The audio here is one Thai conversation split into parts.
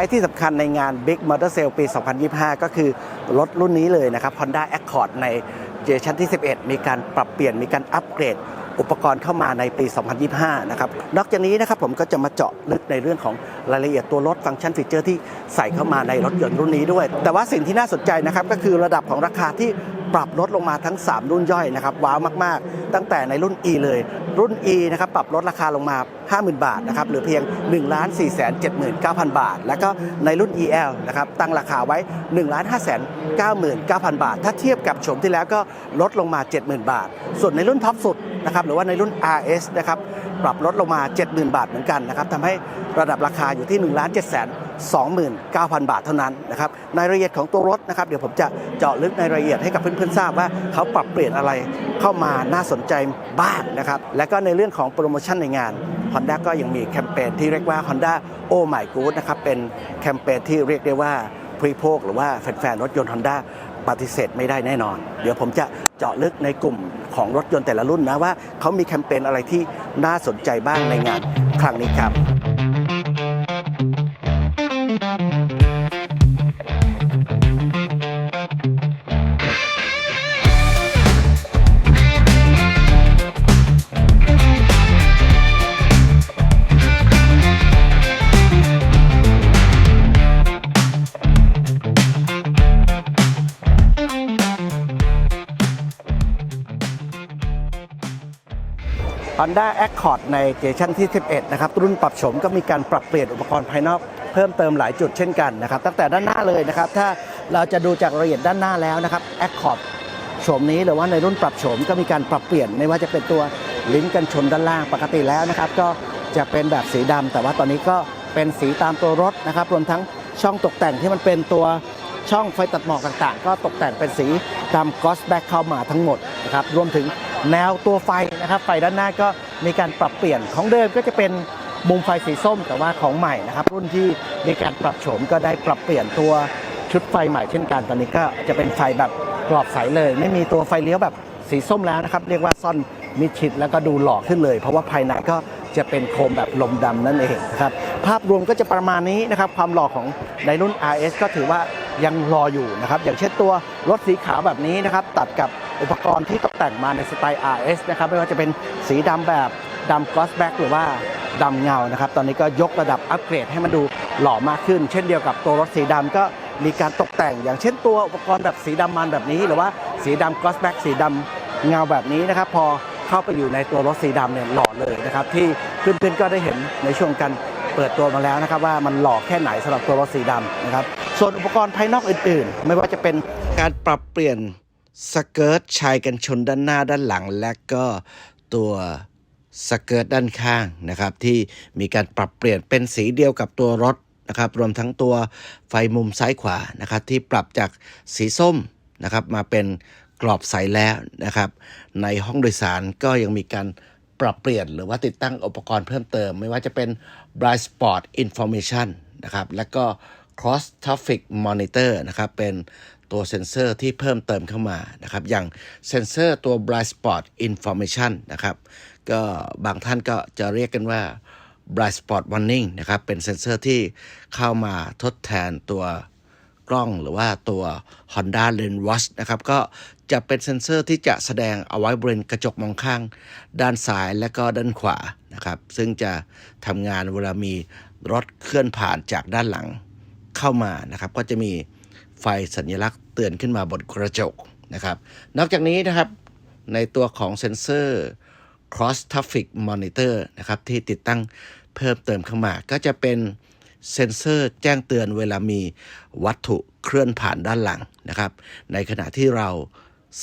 ไลท์ที่สำคัญในงาน Big Motor Sale ปี 2025 ก็คือรถรุ่นนี้เลยนะครับ Honda Accord ในเจเนอเรชันที่ 11 มีการปรับเปลี่ยนมีการอัปเกรดอุปกรณ์เข้ามาในปี 2025 นะครับ นอกจากนี้นะครับผมก็จะมาเจาะลึกในเรื่องของรายละเอียดตัวรถฟังก์ชันฟีเจอร์ที่ใส่เข้ามาในรถยนต์รุ่นนี้ด้วย แต่ว่าสิ่งที่น่าสนใจนะครับก็คือระดับของราคาที่ ปรับลดลงมาทั้ง 3 รุ่นย่อยนะครับว้าวมากๆ ตั้งแต่ในรุ่น E เลย รุ่น E นะครับปรับลดราคาลงมา 50,000 บาทนะครับหรือเพียง 1 4 7 9 0 0 0 บาท แล้วก็ในรุ่น EL นะครับตั้งราคาไว้ 1 5 9 9 0 0 0 บาท ถ้าเทียบกับโฉมที่แล้วก็ลดลงมา 70,000 บาท ส่วนในรุ่นท็อปสุดนะครับหรือว่าในรุ่น RS นะครับ ปรับลดลงมา 70,000 บาทเหมือนกันนะครับทำให้ระดับราคาอยู่ที่ 1 7 2 9 0 0 0 บาทเท่านั้นนะครับในรายละเอียดของตัวรถนะครับเดี๋ยวผมจะเจาะลึกในรายละเอียดให้กับเพื่อนๆทราบว่าเขาปรับเปลี่ยนอะไรเข้ามาน่าสนใจบ้างนะครับและก็ในเรื่องของโปรโมชั่นในงาน Honda ก็ยังมีแคมเปญที่เรียกว่า Honda Oh My Good นะครับเป็นแคมเปญที่เรียกได้ว่าผู้บริโภคหรือว่าแฟนๆรถยนต์ Honda ปฏิเสธไม่ได้แน่นอน เดี๋ยวผมจะเจาะลึกในกลุ่มของรถยนต์แต่ละรุ่นนะว่าเขามีแคมเปญอะไรที่น่าสนใจบ้างในงานครั้งนี้ครับ Honda Accord ในเจเนอเรชันที่ 11 นะครับ รุ่นปรับโฉมก็มีการปรับเปลี่ยนอุปกรณ์ภายนอกเพิ่มเติมหลายจุดเช่นกันนะครับ ตั้งแต่ด้านหน้าเลยนะครับ ถ้าเราจะดูจากรายละเอียดด้านหน้าแล้วนะครับ Accord โฉมนี้หรือว่าในรุ่นปรับโฉมก็มีการปรับเปลี่ยนไม่ว่าจะเป็นตัวลิ้นกันชนด้านล่างปกติแล้วนะครับ ก็จะเป็นแบบสีดำแต่ว่าตอนนี้ก็เป็นสีตามตัวรถนะครับ รวมทั้งช่องตกแต่งที่มันเป็นตัวช่องไฟตัดหมอกต่างๆ ก็ตกแต่งเป็นสีดำกอสแบ็กเข้ามาทั้งหมดนะครับรวมถึง แนวตัวไฟนะครับไฟด้านหน้าก็มีการปรับเปลี่ยนของเดิมก็จะเป็นมุมไฟสีส้มแต่ว่าของใหม่นะครับ รุ่นที่มีการปรับโฉมก็ได้ปรับเปลี่ยนตัวชุดไฟใหม่เช่นกันตอนนี้ก็จะเป็นไฟแบบกรอบใสเลย ไม่มีตัวไฟเลี้ยวแบบสีส้มแล้วนะครับ เรียกว่าซ่อนมิดชิดแล้วก็ดูหล่อขึ้นเลย เพราะว่าภายในก็จะเป็นโคมแบบลมดำนั่นเองนะครับภาพรวมก็จะประมาณนี้นะครับความหล่อของในรุ่น RS ก็ถือว่ายังรออยู่นะครับอย่างเช่นตัวรถสีขาวแบบนี้นะครับตัดกับ อุปกรณ์ที่ตกแต่งมาในสไตล์ RS นะครับไม่ว่าจะเป็นสีดำแบบดำกอสแบ็กหรือว่าดำเงานะครับ ตอนนี้ก็ยกระดับอัปเกรดให้มันดูหล่อมากขึ้น เช่นเดียวกับตัวรถสีดำก็มีการตกแต่ง อย่างเช่นตัวอุปกรณ์แบบสีดำมันแบบนี้ หรือว่าสีดำกอสแบ็กสีดำเงาแบบนี้นะครับ พอเข้าไปอยู่ในตัวรถสีดำเนี่ยหล่อเลยนะครับ ที่เพื่อนๆก็ได้เห็นในช่วงการเปิดตัวมาแล้วนะครับว่ามันหล่อแค่ไหนสำหรับตัวรถสีดำนะครับ ส่วนอุปกรณ์ภายนอกอื่น ๆ ไม่ว่าจะเป็นการปรับเปลี่ยน สเกิร์ตชายกันชนด้านหน้าด้านหลัง และก็ตัวสเกิร์ตด้านข้างนะครับที่มีการปรับเปลี่ยนเป็นสีเดียวกับตัวรถนะครับรวมทั้งตัวไฟมุมซ้ายขวานะครับที่ปรับจากสีส้มนะครับมาเป็นกรอบใสแล้วนะครับในห้องโดยสารก็ยังมีการปรับเปลี่ยนหรือว่าติดตั้งอุปกรณ์เพิ่มเติม ไม่ว่าจะเป็น Bright Spot Information นะครับแล้วก็ Cross Traffic Monitor นะครับเป็น ตัวเซ็นเซอร์ที่เพิ่มเติมเข้ามานะครับ อย่างเซ็นเซอร์ตัว Bright Spot Information นะครับ ก็บางท่านก็จะเรียกกันว่า Bright Spot Warning นะครับ เป็นเซ็นเซอร์ที่เข้ามาทดแทนตัวกล้องหรือว่าตัว Honda Lens Watch นะครับ ก็จะเป็นเซ็นเซอร์ที่จะแสดงเอาไว้บริเวณกระจกมองข้าง ด้านซ้ายและก็ด้านขวานะครับ ซึ่งจะทำงานเวลามีรถเคลื่อนผ่านจากด้านหลังเข้ามานะครับ ก็จะมี ไฟสัญลักษณ์เตือนขึ้นมาบนกระจกนะครับ นอกจากนี้นะครับในตัวของเซ็นเซอร์ Cross Traffic Monitor นะครับที่ติดตั้งเพิ่มเติมเข้ามา ก็จะเป็นเซ็นเซอร์แจ้งเตือนเวลามีวัตถุเคลื่อนผ่านด้านหลังนะครับ ในขณะที่เรา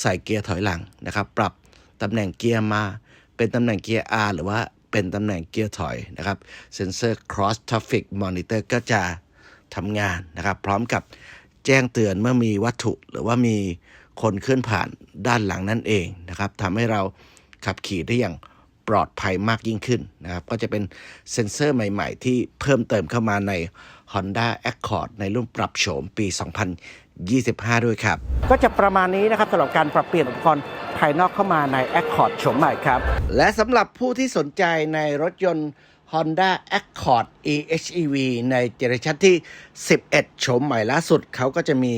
ใส่เกียร์ถอยหลังนะครับ ปรับตำแหน่งเกียร์มา เป็นตำแหน่งเกียร์ R หรือว่าเป็นตำแหน่งเกียร์ถอยนะครับเซ็นเซอร์ Cross Traffic Monitor ก็จะทำงานนะครับ พร้อมกับ แจ้งเตือนเมื่อมีวัตถุหรือว่ามีคนเคลื่อนผ่านด้านหลังนั่นเองนะครับทำให้เราขับขี่ได้อย่างปลอดภัยมากยิ่งขึ้นนะครับ ก็จะเป็นเซ็นเซอร์ใหม่ ๆ ที่เพิ่มเติมเข้ามาใน Honda Accord ในรุ่นปรับโฉมปี 2025 ด้วยครับ ก็จะประมาณนี้นะครับสำหรับการปรับเปลี่ยนอุปกรณ์ภายนอกเข้ามาใน Accord โฉมใหม่ครับ และสำหรับผู้ที่สนใจในรถยนต์ Honda Accord EHEV ในเจเนอเรชันที่ 11โฉมใหม่ล่าสุดเขาก็จะมี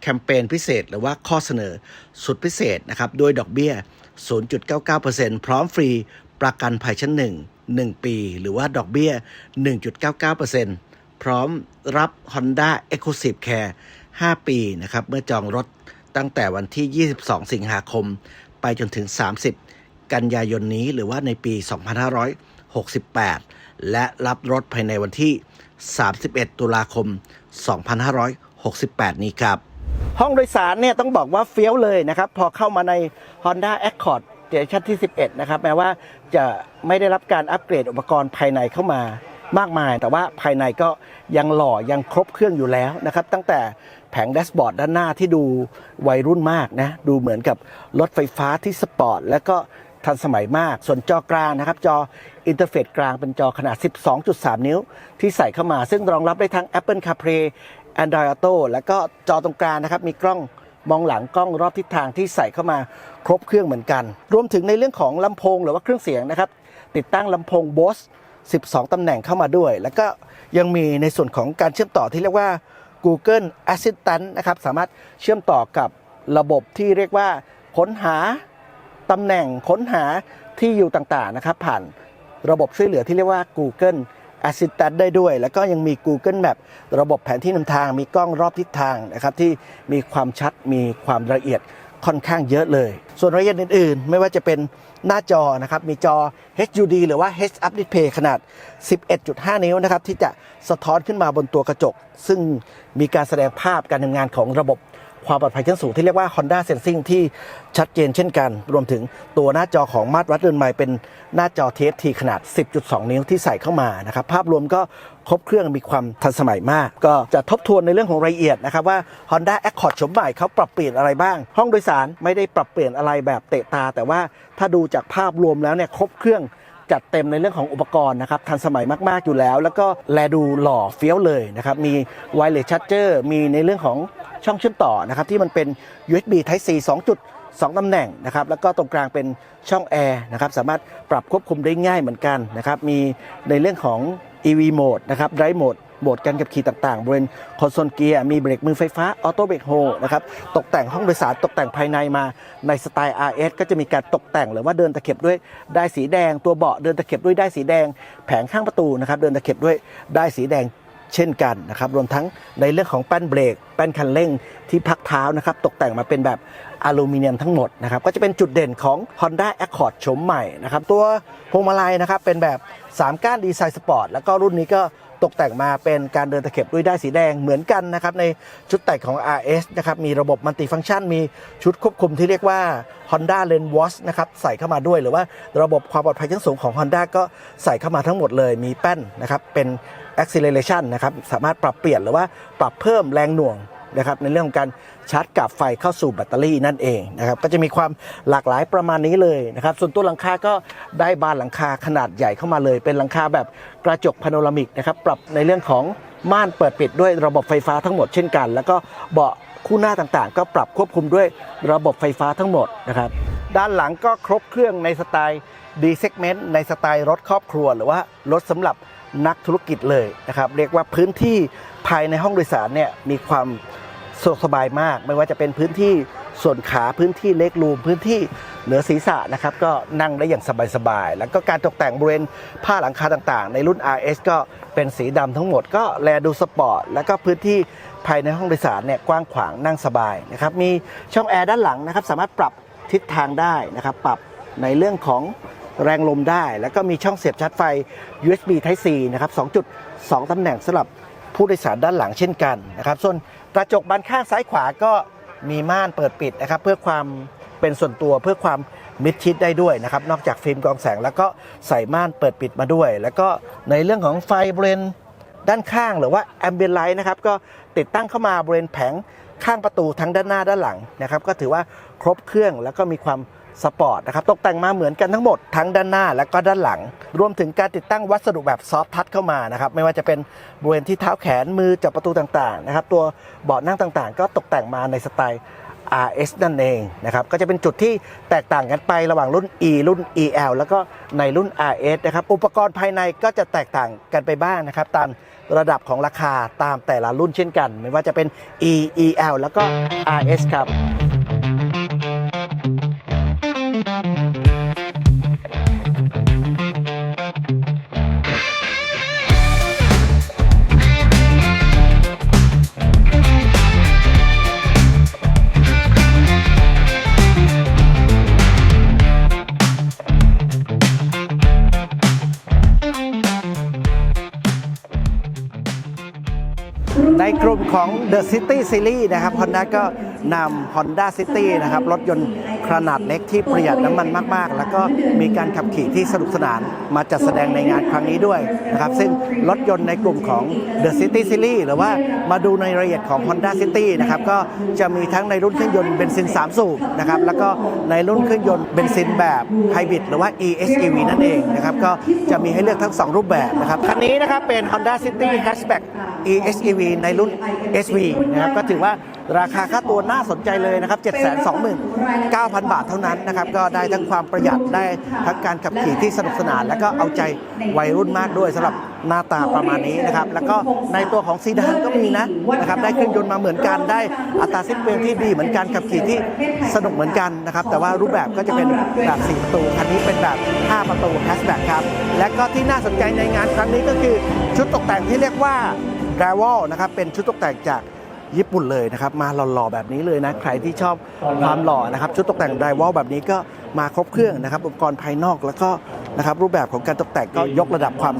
แคมเปญพิเศษหรือว่าข้อเสนอสุดพิเศษนะครับด้วยดอกเบี้ย 0.99%พร้อมฟรีประกันภัยชั้น 1 1 ปี หรือว่าดอกเบี้ย 1.99%พร้อมรับ Honda Exclusive Care 5 ปีนะครับเมื่อจองรถตั้งแต่วันที่ 22 สิงหาคม ไปจนถึง 30 กันยายนนี้หรือว่าในปี 2568 และรับรถภายในวันที่ 31 ตุลาคม 2568 นี้ครับ ห้องโดยสารเนี่ยต้องบอกว่าเฟี้ยวเลยนะครับ พอเข้ามาใน Honda Accord เจเนชันที่ 11 นะครับ แม้ว่าจะไม่ได้รับการอัปเกรดอุปกรณ์ภายในเข้ามามากมาย แต่ว่าภายในก็ยังหล่อยังครบเครื่องอยู่แล้วนะครับ ตั้งแต่แผงแดชบอร์ดด้านหน้าที่ดูวัยรุ่นมากนะ ดูเหมือนกับรถไฟฟ้าที่สปอร์ต แล้วก็ทันสมัยมาก ส่วนจอกลางนะครับ จอ อินเทอร์เฟซกลางเป็นจอขนาด 12.3 นิ้ว ที่ใส่เข้ามา ซึ่งรองรับได้ทั้ง Apple CarPlay Android Auto แล้วก็จอตรงกลางนะครับมีกล้องมองหลังกล้องรอบทิศทางที่ใส่เข้ามาครบเครื่องเหมือนกัน รวมถึงในเรื่องของลำโพงหรือว่าเครื่องเสียงนะครับ ติดตั้งลำโพง Bose 12 ตำแหน่งเข้ามาด้วย แล้วก็ยังมีในส่วนของการเชื่อมต่อที่เรียกว่า Google Assistant นะครับ สามารถเชื่อมต่อกับระบบที่เรียกว่า ค้นหาตำแหน่งค้นหาที่อยู่ต่างๆนะครับ ผ่าน ระบบช่วยเหลือที่เรียกว่า Google Assistant ได้ด้วย แล้วก็ยังมี Google Map ระบบแผนที่นำทาง มีกล้องรอบทิศทางนะครับที่มีความชัดมีความละเอียดค่อนข้างเยอะเลย ส่วนรายละเอียดอื่นๆ ไม่ว่าจะเป็นหน้าจอนะครับ มีจอ HUD หรือว่า Heads Up Display ขนาด 11.5 นิ้วนะครับ ที่จะสะท้อนขึ้นมาบนตัวกระจก ซึ่งมีการแสดงภาพการทำงานของระบบ ความปลอดภัยชั้นสูงที่เรียกว่า Honda Sensing ที่ชัดเจนเช่นกัน รวมถึงตัวหน้าจอของมาตรวัดเดินไมล์เป็นหน้าจอ TFT ขนาด 10.2 นิ้วที่ใส่เข้ามานะครับภาพรวมก็ครบเครื่องมีความทันสมัยมาก ก็จะทบทวนในเรื่องของรายละเอียดนะครับว่า Honda Accord โฉมใหม่เขาปรับเปลี่ยนอะไรบ้าง ห้องโดยสารไม่ได้ปรับเปลี่ยนอะไรแบบเตะตา แต่ว่าถ้าดูจากภาพรวมแล้วเนี่ยครบเครื่องจัดเต็มในเรื่องของอุปกรณ์นะครับทันสมัยมากๆอยู่แล้ว แล้วก็แลดูหล่อเฟี้ยวเลยนะครับมี wireless charger มีในเรื่องของ ช่องเชื่อมต่อนะครับที่มันเป็น USB Type C 2.2ตำแหน่งนะครับแล้วก็ตรงกลางเป็นช่องแอร์นะครับสามารถปรับควบคุมได้ง่ายเหมือนกันนะครับมีในเรื่องของ EV mode นะครับ drive mode โหมดการขับขี่ต่างๆบริเวณคอนโซลเกียร์มีเบรกมือไฟฟ้าออโต้เบรกโฮนะครับตกแต่งห้องโดยสารตกแต่งภายในมาในสไตล์ RS ก็จะมีการตกแต่งหรือว่าเดินตะเข็บด้วยได้สีแดง ตัวเบาะเดินตะเข็บด้วยได้สีแดง แผงข้างประตูนะครับเดินตะเข็บด้วยได้สีแดง เช่นกันนะครับรวมทั้งในเรื่องของแป้นเบรกแป้นคันเร่งที่พักเท้านะครับตกแต่งมาเป็นแบบอลูมิเนียมทั้งหมดนะครับก็จะเป็นจุดเด่นของ Honda Accord โฉมใหม่นะครับตัวพวงมาลัยนะครับเป็นแบบ 3 ก้านดีไซน์สปอร์ตแล้วก็รุ่นนี้ก็ตกแต่งมาเป็นการเดินตะเข็บด้วยได้สีแดงเหมือนกันนะครับในชุดแต่งของ RS นะครับมีระบบมัลติฟังก์ชัน มีชุดควบคุมที่เรียกว่า Honda Lane Watch นะครับใส่เข้ามาด้วยหรือว่าระบบความปลอดภัยชั้นสูงของ Honda ก็ใส่เข้ามาทั้งหมดเลยมีแป้นนะครับเป็น acceleration นะครับสามารถปรับเปลี่ยนหรือว่าปรับเพิ่มแรงหน่วงนะครับในเรื่องของการชาร์จกลับไฟเข้าสู่แบตเตอรี่นั่นเองนะครับก็จะมีความหลากหลายประมาณนี้เลยนะครับส่วนตัวหลังคาก็ได้บานหลังคาขนาดใหญ่เข้ามาเลย เป็นหลังคาแบบกระจกพาโนรามิกนะครับปรับในเรื่องของม่านเปิดปิดด้วยระบบไฟฟ้าทั้งหมดเช่นกัน แล้วก็เบาะคู่หน้าต่างๆ ก็ปรับควบคุมด้วยระบบไฟฟ้าทั้งหมดนะครับด้านหลังก็ครบเครื่องในสไตล์ D segment ในสไตล์รถครอบครัว หรือว่ารถสำหรับ นักธุรกิจเลยนะครับ เรียกว่าพื้นที่ภายในห้องโดยสารเนี่ยมีความสะดวกสบายมาก ไม่ว่าจะเป็นพื้นที่ส่วนขาพื้นที่เล็กรูมพื้นที่เหนือศีรษะนะครับ ก็นั่งได้อย่างสบายๆ แล้วก็การตกแต่งบริเวณผ้าหลังคาต่างๆ ในรุ่น RS ก็เป็นสีดำทั้งหมด ก็แลดูสปอร์ต แล้วก็พื้นที่ภายในห้องโดยสารเนี่ยกว้างขวางนั่งสบายนะครับมีช่องแอร์ด้านหลังนะครับ สามารถปรับทิศทางได้นะครับ ปรับในเรื่องของ แรงลมได้ แล้วก็มีช่องเสียบชาร์จไฟ USB Type C นะครับ2.2ตำแหน่งสำหรับผู้โดยสารด้านหลังเช่นกันนะครับ ส่วนกระจกบานข้างซ้ายขวาก็มีม่านเปิดปิดนะครับ เพื่อความเป็นส่วนตัวเพื่อความมิดชิดได้ด้วยนะครับ นอกจากฟิล์มกรองแสง แล้วก็ใส่ม่านเปิดปิดมาด้วย แล้วก็ในเรื่องของไฟบริเวณด้านข้างหรือว่าแอมเบียนไลท์นะครับก็ติดตั้งเข้ามาบริเวณแผงข้างประตูทั้งด้านหน้าด้านหลังนะครับ ก็ถือว่าครบเครื่องแล้วก็มีความ สปอร์ตนะครับตกแต่งมาเหมือนกันทั้งหมดทั้งด้านหน้าและก็ด้านหลัง รวมถึงการติดตั้งวัสดุแบบซอฟทัชเข้ามานะครับไม่ว่าจะเป็นบริเวณที่เท้าแขนมือจับประตูต่างๆนะครับตัวเบาะนั่งต่างๆ ก็ตกแต่งมาในสไตล์ RS นั่นเองนะครับก็จะเป็นจุดที่แตกต่างกันไประหว่างรุ่น E รุ่น EL แล้วก็ในรุ่น RS นะครับอุปกรณ์ภายในก็จะแตกต่างกันไปบ้างนะครับตามระดับของราคาตามแต่ละรุ่นเช่นกัน ไม่ว่าจะเป็น E EL แล้วก็ RS ครับ The City Series นะครับ Honda ก็ นำ Honda City นะครับ รถยนต์ขนาดเล็กที่ประหยัดน้ำมันมาก ๆ แล้วก็มีการขับขี่ที่สนุกสนานมาจัดแสดงในงานครั้งนี้ด้วยนะครับ ซึ่งรถยนต์ในกลุ่มของ The City Series หรือว่ามาดูในรายละเอียดของ Honda City นะครับ ก็จะมีทั้งในรุ่นเครื่องยนต์เบนซิน 3 สูบนะครับ แล้วก็ในรุ่นเครื่องยนต์เบนซินแบบไฮบริดหรือว่า EHEV นั่นเองนะครับ ก็จะมีให้เลือกทั้ง 2 รูปแบบนะครับ คันนี้นะครับเป็น Honda City Hatchback EHEV ในรุ่น SV นะครับ ก็ถือว่า ราคาค่าตัวน่าสนใจเลยนะครับ 729,000 บาทเท่านั้นนะครับ ก็ได้ทั้งความประหยัดได้ทั้งการขับขี่ที่สนุกสนาน แล้วก็เอาใจวัยรุ่นมากด้วยสำหรับหน้าตาประมาณนี้นะครับ แล้วก็ในตัวของซีดานก็มีนะนะครับ ได้เครื่องยนต์มาเหมือนกัน ได้อัตราสิ้นเปลืองที่ดีเหมือนกัน ขับขี่ที่สนุกเหมือนกันนะครับ แต่ว่ารูปแบบก็จะเป็นแบบ 4 ประตู คันนี้เป็นแบบ 5 ประตูแฮชแบ็กครับ และก็ที่น่าสนใจในงานครั้งนี้ก็คือชุดตกแต่งที่เรียกว่าดราวลนะครับ เป็นชุดตกแต่งจาก ญี่ปุ่นเลยนะครับมาหล่อๆแบบนี้เลยนะใครที่ชอบความหล่อนะครับชุดตกแต่งดราวลแบบนี้ก็มาครบเครื่องนะครับอุปกรณ์ภายนอกแล้วก็นะครับรูปแบบของการตกแต่งก็ยกระดับความ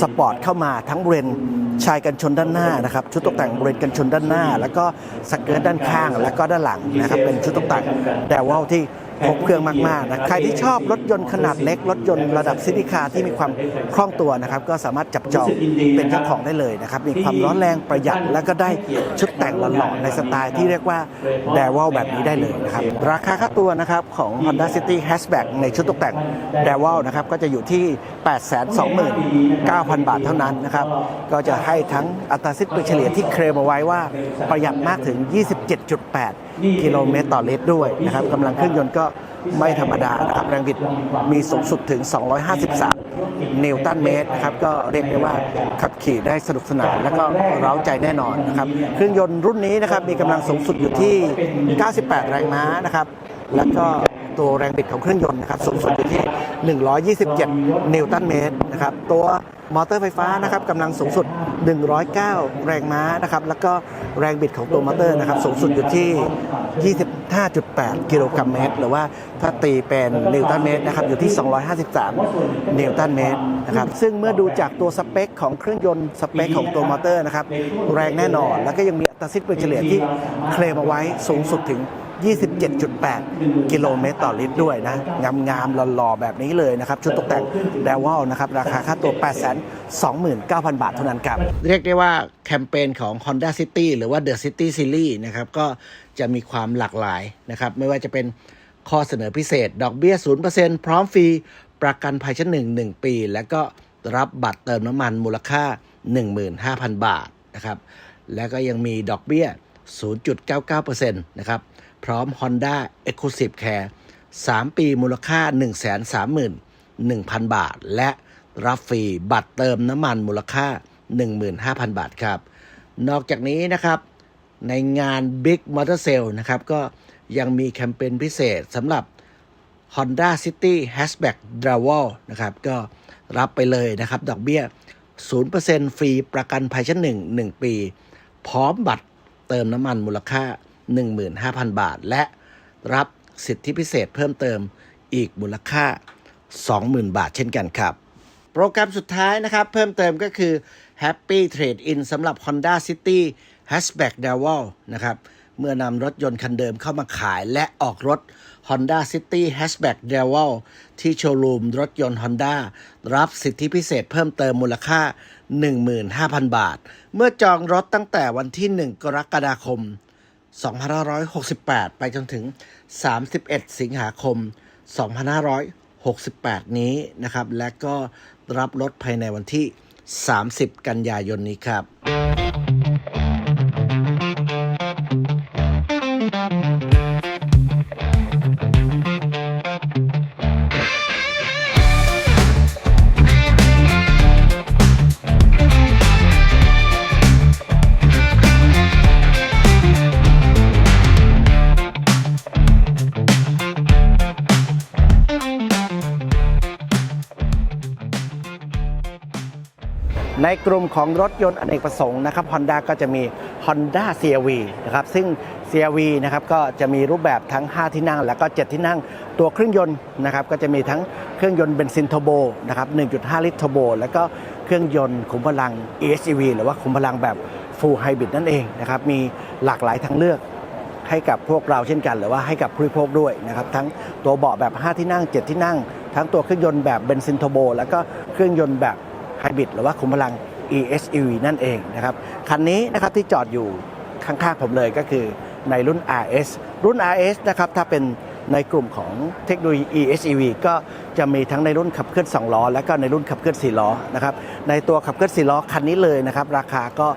สปอร์ตเข้ามาทั้งบริเวณชายกันชนด้านหน้านะครับชุดตกแต่งบริเวณกันชนด้านหน้า แล้วก็สเกิร์ตด้านข้าง แล้วก็ด้านหลังนะครับเป็นชุดตกแต่งดราวลที่ ครบเครื่องมากๆนะใครที่ชอบรถยนต์ขนาดเล็ก รถยนต์ระดับซิติคาที่มีความคล่องตัวนะครับก็สามารถจับจองเป็นเจ้าของได้เลยนะครับมีความร้อนแรงประหยัดแล้วก็ได้ชุดแต่งหล่อๆในสไตล์ที่เรียกว่าแดวลแบบนี้ได้เลยนะครับราคาค่าตัวนะครับของ Honda City Hatchback ในชุดตกแต่งแดวลนะครับก็จะอยู่ที่ 829,000 บาทเท่านั้นนะครับก็จะให้ทั้งอัตราสิ้นเปลืองเฉลี่ยที่เคลมเอาไว้ว่าประหยัดมากถึง 27.8กิโลเมตรต่อลิตรด้วยนะครับกำลังเครื่องยนต์ก็ไม่ธรรมดานะครับแรงบิดมีสูงสุดถึง 253 นิวตันเมตรนะครับก็เรียกได้ว่าขับขี่ได้สนุกสนานและก็เร้าใจแน่นอนนะครับเครื่องยนต์รุ่นนี้นะครับมีกำลังสูงสุดอยู่ที่ 98 แรงม้านะครับแล้วก็ตัวแรงบิดของเครื่องยนต์นะครับสูงสุดอยู่ที่ 127 นิวตันเมตรนะครับตัว มอเตอร์ไฟฟ้านะครับกำลังสูงสุด 109 แรงม้านะครับแล้วก็แรงบิดของตัวมอเตอร์นะครับสูงสุดอยู่ที่ 25.8 กิโลกรัมเมตร หรือว่าถ้าตีเป็นนิวตันเมตรนะครับอยู่ที่ 253 นิวตันเมตรนะครับซึ่งเมื่อดูจากตัวสเปคของเครื่องยนต์สเปคของตัวมอเตอร์นะครับแรงแน่นอน แล้วก็ยังมีอัตราสิ้นเปลืองเฉลี่ยที่เคลมเอาไว้สูงสุดถึง 27.8 กิโลเมตรต่อลิตรด้วยนะ งามๆหล่อๆแบบนี้เลยนะครับ ชุดตกแต่งดาวลนะครับ ราคาค่าตัว 829,000 บาทเท่านั้นครับ เรียกได้ว่าแคมเปญของ Honda City หรือว่า The City Series นะครับ ก็จะมีความหลากหลายนะครับ ไม่ว่าจะเป็นข้อเสนอพิเศษ ดอกเบี้ย 0%พร้อมฟรี ประกันภัยชั้นหนึ่ง1ปี แล้วก็รับบัตรเติมน้ำมันมูลค่า 15,000 บาทนะครับ แล้วก็ยังมีดอกเบี้ย 0.99%นะครับ พร้อม Honda Exclusive Care 3 ปีมูลค่า 131,000 บาท และรับฟรีบัตรเติมน้ำมันมูลค่า 15,000 บาทครับ นอกจากนี้นะครับ ในงาน Big Motor Sale นะครับ ก็ยังมีแคมเปญพิเศษสำหรับ Honda City Hatchback d r a v e l นะครับ ก็รับไปเลยนะครับ ดอกเบี้ย 0%ฟรีประกันภัยชั้นหนึ่ง1ปี พร้อมบัตรเติมน้ำมันมูลค่า 15,000 บาท และรับสิทธิพิเศษเพิ่มเติมอีกมูลค่า 20,000 บาทเช่นกันครับ โปรแกรมสุดท้ายนะครับ เพิ่มเติมก็คือ Happy Trade In สำหรับ Honda City Hatchback d a w a l นะครับ เมื่อนำรถยนต์คันเดิมเข้ามาขายและออกรถ Honda City Hatchback d a w a l ที่โชว์รูมรถยนต์ Honda รับสิทธิพิเศษเพิ่มเติมมูลค่า 15,000 บาท เมื่อจองรถตั้งแต่วันที่ 1 กรกฎาคม 2568 ไปจนถึง 31 สิงหาคม 2568 นี้นะครับ และก็รับรถภายในวันที่ 30 กันยายนนี้ครับ ในกลุ่มของรถยนต์อเนกประสงค์นะครับ Honda ก็จะมี Honda CRV นะครับ ซึ่ง CRV นะครับก็จะมีรูปแบบทั้ง 5 ที่นั่ง แล้วก็ 7 ที่นั่ง ตัวเครื่องยนต์นะครับก็จะมีทั้งเครื่องยนต์เบนซินเทอร์โบนะครับ 1.5 ลิตรเทอร์โบ แล้วก็เครื่องยนต์ขุมพลัง EHEV หรือว่าขุมพลังแบบ Full Hybrid นั่นเองนะครับ มีหลากหลายทางเลือกให้กับพวกเราเช่นกัน หรือว่าให้กับผู้บริโภคด้วยนะครับ ทั้งตัวเบาะแบบ 5 ที่นั่ง 7 ที่นั่ง ทั้งตัวเครื่องยนต์แบบเบนซินเทอร์โบ แล้วก็เครื่องยนต์แบบ ไฮบริดหรือว่าขุมพลัง e-SUV นั่นเองนะครับ คันนี้นะครับที่จอดอยู่ข้างๆผมเลยก็คือในรุ่น RS รุ่น RS นะครับถ้าเป็นในกลุ่มของเทคโนโลยี ESEV ก็จะมีทั้งในรุ่นขับเคลื่อน 2 ล้อ และก็ในรุ่นขับเคลื่อน 4 ล้อนะครับในตัวขับเคลื่อน 4 ล้อคันนี้เลยนะครับราคาก็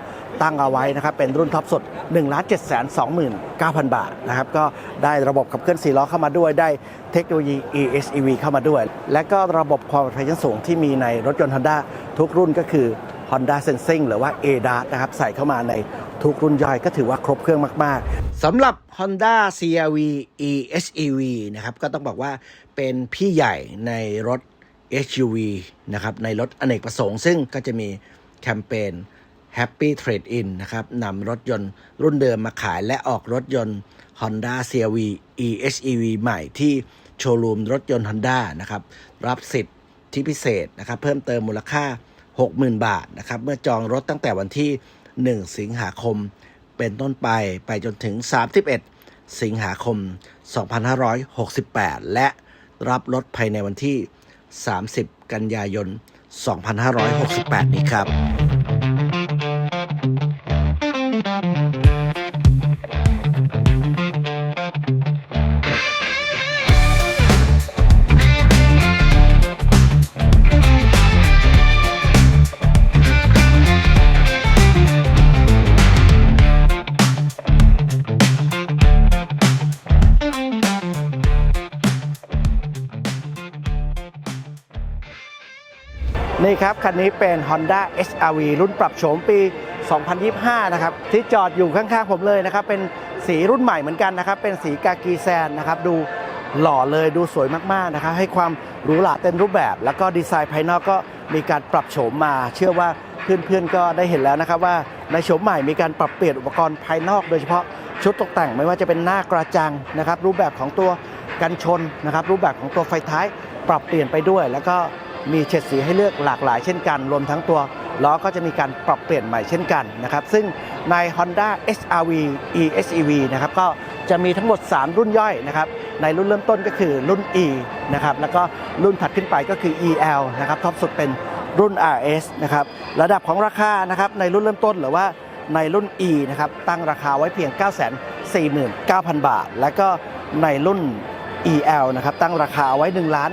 ตั้งเอาไว้นะครับเป็นรุ่นท็อปสุด1 7 2 9 0 0 0 บาทนะครับก็ได้ระบบขับเคลื่อน4ล้อเข้ามาด้วยได้เทคโนโลยี EHEV เข้ามาด้วย และก็ระบบความปลอดภัยชั้นสูงที่มีในรถยนต์ Honda ทุกรุ่นก็คือ Honda Sensing หรือว่า ADAS นะครับใส่เข้ามาในทุกรุ่นย่อยก็ถือว่าครบเครื่องมากๆสำหรับ Honda CRV EHEV นะครับก็ต้องบอกว่าเป็นพี่ใหญ่ในรถ SUV นะครับในรถอเนกประสงค์ ซึ่งก็จะมีแคมเปญ Happy Trade In นะครับนำรถยนต์รุ่นเดิมมาขายและออกรถยนต์ Honda CRV EHEV ใหม่ที่โชว์รูมรถยนต์ Honda นะครับ รับสิทธิพิเศษนะครับ เพิ่มเติมมูลค่า 60,000 บาทนะครับ เมื่อจองรถตั้งแต่วันที่ 1 สิงหาคม เป็นต้นไปไปจนถึง 31 สิงหาคม 2568 และรับรถภายในวันที่ 30 กันยายน 2568 นี้ครับ ครับ คันนี้เป็น Honda HRV รุ่นปรับโฉมปี 2025 นะครับ ที่จอดอยู่ข้างๆผมเลยนะครับ เป็นสีรุ่นใหม่เหมือนกันนะครับ เป็นสีกากีแซนนะครับ ดูหล่อเลยดูสวยมากๆนะครับ ให้ความหรูหราเต็มรูปแบบ แล้วก็ดีไซน์ภายนอกก็มีการปรับโฉมมา เชื่อว่าเพื่อนๆก็ได้เห็นแล้วนะครับว่าในโฉมใหม่มีการปรับเปลี่ยนอุปกรณ์ภายนอก โดยเฉพาะชุดตกแต่งไม่ว่าจะเป็นหน้ากระจังนะครับ รูปแบบของตัวกันชนนะครับ รูปแบบของตัวไฟท้ายปรับเปลี่ยนไปด้วย แล้วก็ มีเฉดสีให้เลือกหลากหลายเช่นกัน รวมทั้งตัวล้อก็จะมีการปรับเปลี่ยนใหม่เช่นกันนะครับ ซึ่งใน Honda HRV EHEV นะครับก็จะมีทั้งหมด 3 รุ่นย่อยนะครับในรุ่นเริ่มต้นก็คือรุ่น E นะครับแล้วก็รุ่นถัดขึ้นไปก็คือ EL นะครับท็อปสุดเป็นรุ่น RS นะครับระดับของราคานะครับในรุ่นเริ่มต้นหรือว่าในรุ่น E นะครับตั้งราคาไว้เพียง 949,000 บาท แล้วก็ในรุ่น EL นะครับตั้งราคาเอาไว้ 1 ล้าน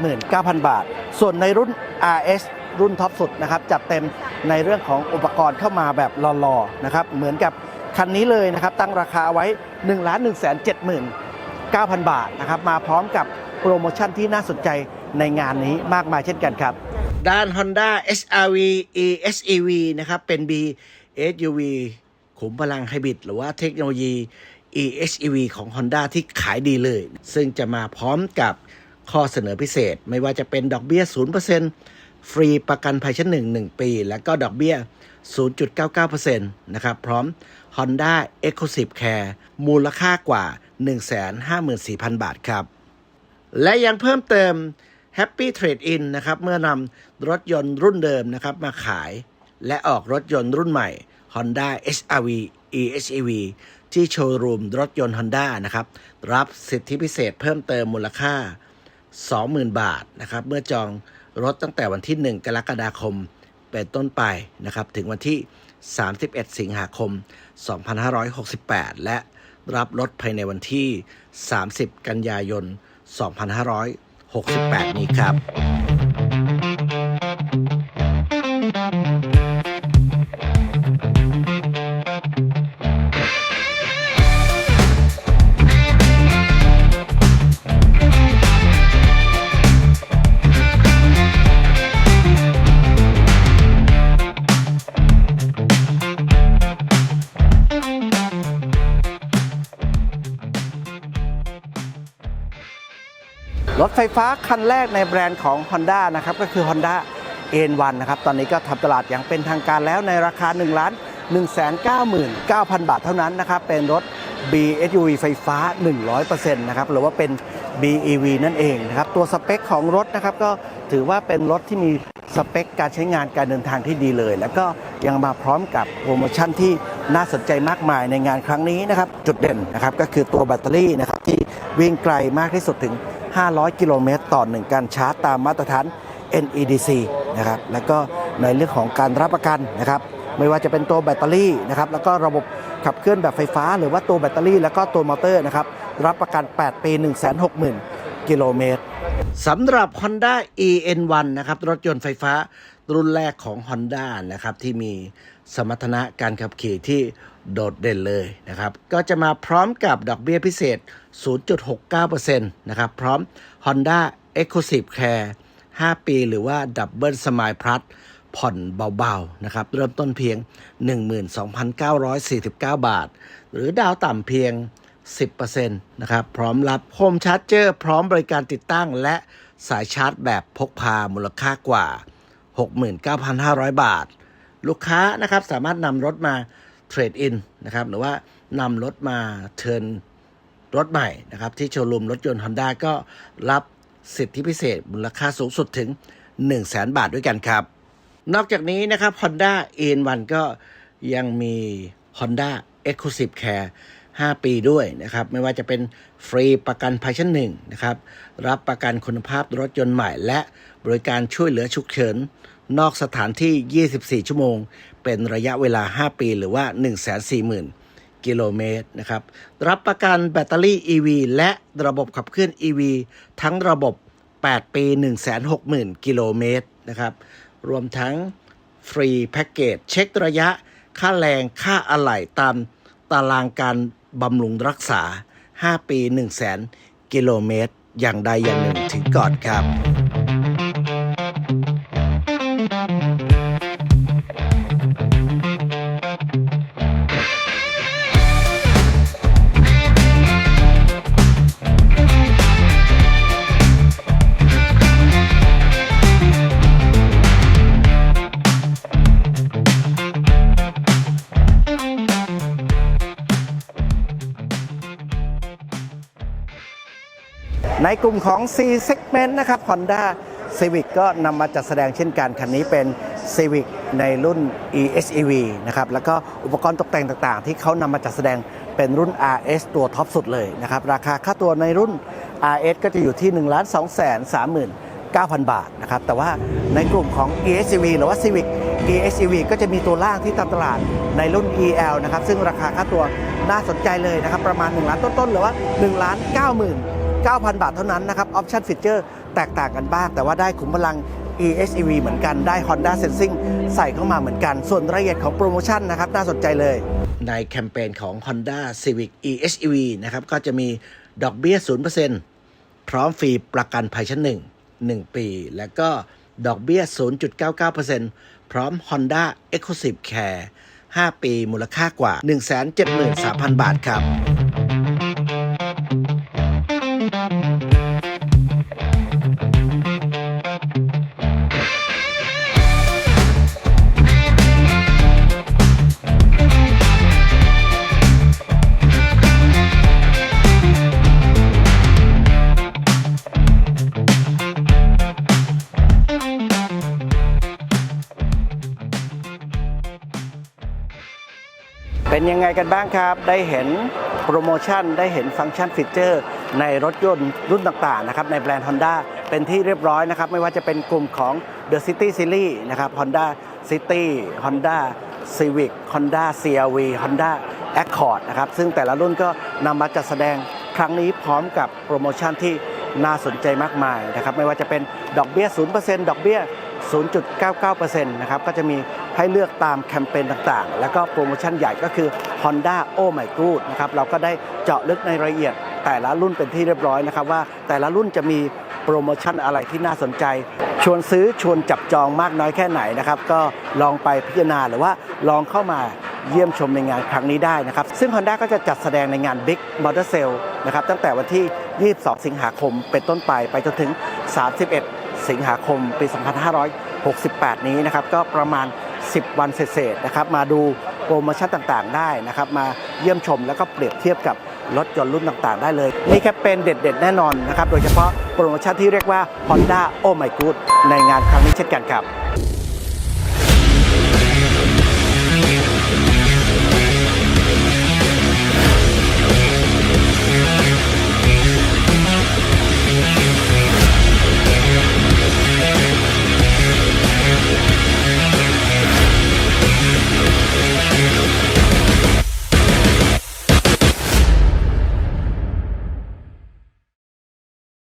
79,000 บาท ส่วนในรุ่น RS รุ่นท็อปสุดนะครับจัดเต็มในเรื่องของอุปกรณ์เข้ามาแบบหล่อๆนะครับเหมือนกับคันนี้เลยนะครับตั้งราคาไว้1ล้าน1 7 9,000 บาทนะครับมาพร้อมกับโปรโมชั่นที่น่าสนใจในงานนี้มากมายเช่นกันครับ ด้าน Honda HRV EHEV นะครับเป็น B SUV ขุมพลังไฮบริดหรือว่าเทคโนโลยี EHEV ของ Honda ที่ขายดีเลย ซึ่งจะมาพร้อมกับ ข้อเสนอพิเศษไม่ว่าจะเป็นดอกเบี้ย 0%ฟรีประกันภัยชั้น 1 1 ปี และก็ดอกเบี้ย 0.99%นะครับพร้อม Honda Exclusive Care มูลค่ากว่า 154,000 บาทครับ และยังเพิ่มเติม Happy Trade In นะครับเมื่อนำรถยนต์รุ่นเดิมนะครับมาขาย และออกรถยนต์รุ่นใหม่ Honda HRV EHEV ที่โชว์รูมรถยนต์ Honda นะครับรับสิทธิพิเศษเพิ่มเติมมูลค่า 20,000 บาทนะครับ เมื่อจองรถตั้งแต่วันที่ 1 กรกฎาคม เป็นต้นไปนะครับ ถึงวันที่ 31 สิงหาคม 2568 และรับรถภายในวันที่ 30 กันยายน 2568 นี้ครับ รถไฟฟ้าคันแรกในแบรนด์ของ Honda นะครับก็คือ Honda เอ็นวันนะครับตอนนี้ก็ทำตลาดอย่างเป็นทางการแล้วในราคา1ล้าน199,000 บาทเท่านั้นนะครับเป็นรถ BSUV ไฟฟ้า 100%นะครับหรือว่าเป็น BEV นั่นเองนะครับตัวสเปคของรถนะครับก็ถือว่าเป็นรถที่มีสเปคการใช้งานการเดินทางที่ดีเลย แล้วก็ยังมาพร้อมกับโปรโมชั่นที่น่าสนใจมากมายในงานครั้งนี้นะครับจุดเด่นนะครับก็คือตัวแบตเตอรี่นะครับที่วิ่งไกลมากที่สุดถึง 500 กิโลเมตรต่อหนึ่งการชาร์จตามมาตรฐาน NEDC นะครับ แล้วก็ในเรื่องของการรับประกันนะครับ ไม่ว่าจะเป็นตัวแบตเตอรี่นะครับ แล้วก็ระบบขับเคลื่อนแบบไฟฟ้า หรือว่าตัวแบตเตอรี่ แล้วก็ตัวมอเตอร์นะครับ รับประกัน 8 ปี 160,000 กิโลเมตรสำหรับ Honda EN1 นะครับ รถยนต์ไฟฟ้ารุ่นแรกของ Honda นะครับ ที่มีสมรรถนะการขับขี่ที่โดดเด่นเลยนะครับ ก็จะมาพร้อมกับดอกเบี้ยพิเศษ 0.69%นะครับ พร้อม Honda Exclusive Care 5 ปีหรือว่า Double Smile Plus ผ่อนเบาๆนะครับ เริ่มต้นเพียง 12,949 บาท หรือดาวต่ำเพียง 10%นะครับ พร้อมรับโฮมชาร์จเจอร์พร้อมบริการติดตั้ง และสายชาร์จแบบพกพามูลค่ากว่า 69,500 บาท ลูกค้านะครับสามารถนำรถมาเทรดอินนะครับ หรือว่านำรถมาเทิร์นรถใหม่นะครับ ที่โชว์รูมรถยนต์ Honda ก็รับสิทธิพิเศษมูลค่าสูงสุดถึง 1 0 0 0 0แบาทด้วยกันครับ นอกจากนี้นะครับ Honda EN1 ก็ยังมี Honda Exclusive Care 5 ปีด้วยนะครับ ไม่ว่าจะเป็นฟรีประกันภัยชั้นหนึ่งนะครับ รับประกันคุณภาพรถยนต์ใหม่ และบริการช่วยเหลือฉุกเฉิน นอกสถานที่ 24 ชั่วโมง เป็นระยะเวลา 5 ปีหรือว่า 140,000 กิโลเมตรนะครับ รับประกันแบตเตอรี่ EV และระบบขับเคลื่อน EV ทั้งระบบ 8 ปี 160,000 กิโลเมตรนะครับ รวมทั้งฟรีแพ็กเกจเช็คระยะค่าแรงค่าอะไหล่ตามตารางการ บำรุงรักษา 5 ปี 1 0 0 0 0 0 กิโลเมตร อย่างใดอย่างหนึ่งถึงก่อนครับ ในกลุ่มของ C segment นะครับ Honda Civic ก็นำมาจัดแสดงเช่นกัน คันนี้เป็น Civic ในรุ่น EHEV นะครับ แล้วก็อุปกรณ์ตกแต่งต่างๆ ที่เขานำมาจัดแสดงเป็นรุ่น RS ตัวท็อปสุดเลยนะครับ ราคาค่าตัวในรุ่น RS ก็จะอยู่ที่ 1 2 3 3 9,000 บาทนะครับ แต่ว่าในกลุ่มของ EHEV หรือว่า Civic EHEV ก็จะมีตัวล่างที่ตามตลาดในรุ่น EL นะครับ ซึ่งราคาค่าตัวน่าสนใจเลยนะครับ ประมาณ 1 ล้านต้นๆ หรือว่า 1 ล้าน9 0,000 9,000 บาทเท่านั้นนะครับออปชั่นฟีเจอร์แตกต่างกันบ้าง แต่ว่าได้ขุมพลัง EHEV เหมือนกันได้ Honda Sensing ใส่เข้ามาเหมือนกัน ส่วนรายละเอียดของโปรโมชั่นนะครับน่าสนใจเลย ในแคมเปญของ Honda Civic EHEV นะครับก็จะมีดอกเบี้ย 0%พร้อมฟรีประกันภัยชั้น 1 1 ปี และก็ดอกเบี้ย 0.99%พร้อม Honda Exclusive Care 5 ปีมูลค่ากว่า 173,000 บาทครับ เป็นยังไงกันบ้างครับ ได้เห็นโปรโมชั่น ได้เห็นฟังก์ชันฟีเจอร์ในรถยนต์รุ่นต่างๆนะครับในแบรนด์ Honda เป็นที่เรียบร้อยนะครับ ไม่ว่าจะเป็นกลุ่มของ The City Series นะครับ Honda City Honda Civic Honda CRV Honda Accord นะครับ ซึ่งแต่ละรุ่นก็นำมาจัดแสดงครั้งนี้พร้อมกับโปรโมชั่นที่น่าสนใจมากมายนะครับ ไม่ว่าจะเป็นดอกเบี้ย 0%ดอกเบี้ย0.99%นะครับ ก็จะมี ให้เลือกตามแคมเปญต่างๆ แล้วก็โปรโมชั่นใหญ่ก็คือ Honda Oh My Good นะครับเราก็ได้เจาะลึกในรายละเอียด แต่ละรุ่นเป็นที่เรียบร้อยนะครับว่าแต่ละรุ่นจะมีโปรโมชั่นอะไรที่น่าสนใจ ชวนซื้อชวนจับจองมากน้อยแค่ไหนนะครับ ก็ลองไปพิจารณาหรือว่าลองเข้ามาเยี่ยมชมในงานครั้งนี้ได้นะครับ ซึ่ง Honda ก็จะจัดแสดงในงาน Big Motor Sale นะครับตั้งแต่วันที่ 22 สิงหาคมเป็นต้นไปไปจนถึง 31 สิงหาคมปี 2567 68นี้นะครับ ก็ประมาณ 10 วันเศษๆนะครับมาดูโปรโมชั่นต่างๆ ได้นะครับมาเยี่ยมชมแล้วก็เปรียบเทียบกับรถยนต์รุ่นต่างๆ ได้เลย นี่แค่เป็นเด็ด ๆ แน่นอนนะครับโดยเฉพาะโปรโมชั่นที่เรียกว่า Honda Oh My Good ในงานครั้งนี้เช่นกันครับ